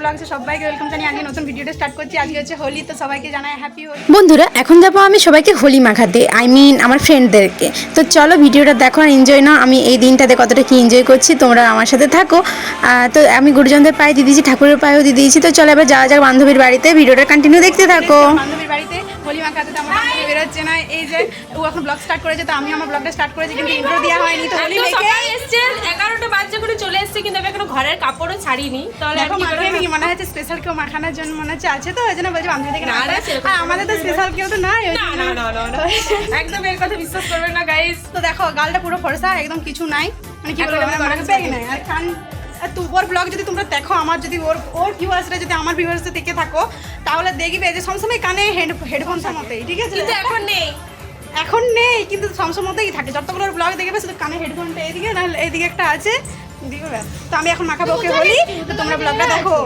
ব্লগসে সবাইকে ওয়েলকাম জানিয়ে আজকে নতুন ভিডিওটা স্টার্ট করছি। আজকে হচ্ছে হোলি তো সবাইকে জানাই হ্যাপি হোলি। বন্ধুরা এখন যাব আমি সবাইকে হোলি মাখাতে আই মিন আমার ফ্রেন্ডদেরকে তো চলো ভিডিওটা দেখো আর এনজয় না আমি এই দিনটাতে কতটা কি এনজয় করছি তোমরা আমার সাথে থাকো। তো আমি গুরুজনদের পায়ে দিয়ে দিয়েছি ঠাকুরের পায়েও দিয়ে দিয়েছি তো চলো এবার যাওয়া যাক বান্ধবীর বাড়িতে। ভিডিওটা কন্টিনিউ দেখতে থাকো। বান্ধবীর বাড়িতে তো আমার বান্ধবী বেরোচ্ছে না। এই যে ও এখন ব্লগ স্টার্ট করেছে তো আমি আমার ব্লগটা স্টার্ট করেছি কিন্তু ইন্ট্রো দেওয়া হয়নি তো হোলি মেখে এসছে এগারোটা বাজে করে চলে এসছে কিন্তু আমি এখনও ঘরের কাপড়ও ছাড়িনি। তাহলে করে মাখিয়ে মনে হচ্ছে স্পেশাল কেউ মাখানোর জন্য মনে হচ্ছে আছে তো ওই জন্য বলছি বান্ধবী থেকে না, আর আমাদের তো স্পেশাল কেউ তো নাই না না না না না। একদম এর কথা বিশ্বাস করবে না গাইস তো দেখো গালটা পুরো ফর্সা একদম কিছু নাই। মানে কি বলব মানে নাই। আর কান ওর ব্লগ যদি তোমরা দেখো আমার যদি ওর ওর ভিউয়ার্সরা যদি আমার ভিউয়ার্সে থেকে থাকো তাহলে দেখবে যে সবসময় কানে হেড হেডফোন মতোই ঠিক আছে? কিন্তু এখন নেই। এখন নেই কিন্তু সবসময় মতোই থাকে। যতগুলো ব্লগ দেখবে শুধু কানে হেডফোনটা এদিকে না এদিকে একটা আছে। তো আমি এখন মাখাবো ওকে বলি তো তোমরা ব্লগটা দেখো।